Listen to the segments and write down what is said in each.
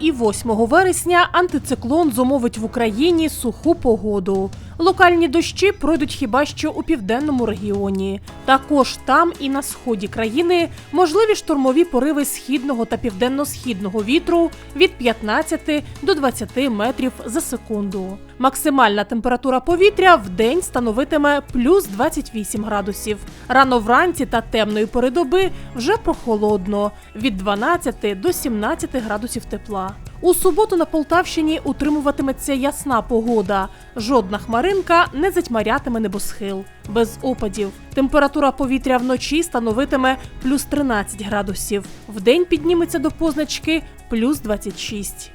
і 8 вересня антициклон зумовить в Україні суху погоду. Локальні дощі пройдуть хіба що у південному регіоні. Також там і на сході країни можливі штурмові пориви східного та південно-східного вітру від 15 до 20 метрів за секунду. Максимальна температура повітря в день становитиме плюс 28 градусів. Рано вранці та темної пори доби вже прохолодно від 12 до 17 градусів тепла. У суботу на Полтавщині утримуватиметься ясна погода. Жодна хмаринка не затьмарятиме небосхил. Без опадів. Температура повітря вночі становитиме плюс 13 градусів. Вдень підніметься до позначки плюс 26.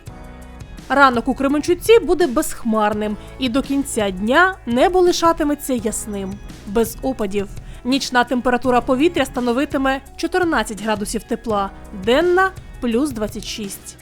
Ранок у Кременчуці буде безхмарним, і до кінця дня небо лишатиметься ясним, без опадів. Нічна температура повітря становитиме 14 градусів тепла, денна плюс 26.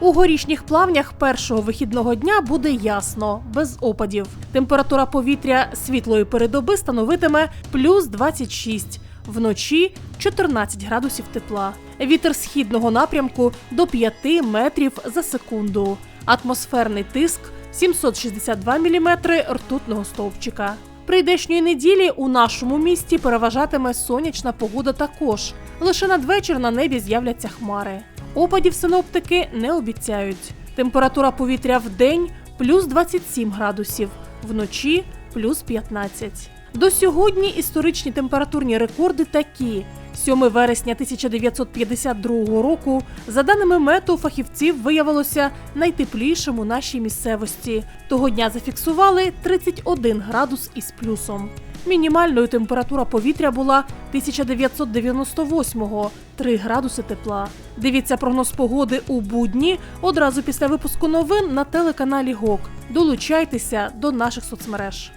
У горішніх плавнях першого вихідного дня буде ясно, без опадів. Температура повітря світлої передоби становитиме плюс 26, вночі 14 градусів тепла. Вітер східного напрямку до 5 метрів за секунду. Атмосферний тиск 762 мм ртутного стовпчика. Прийдешньої неділі у нашому місті переважатиме сонячна погода також. Лише надвечір на небі з'являться хмари. Опадів синоптики не обіцяють. Температура повітря в день плюс 27 градусів, вночі плюс 15. До сьогодні історичні температурні рекорди такі. 7 вересня 1952 року, за даними мету, фахівців виявилося найтеплішим у нашій місцевості. Того дня зафіксували 31 градус із плюсом. Мінімальною температура повітря була 1998-го – 3 градуси тепла. Дивіться прогноз погоди у будні одразу після випуску новин на телеканалі ГОК. Долучайтеся до наших соцмереж.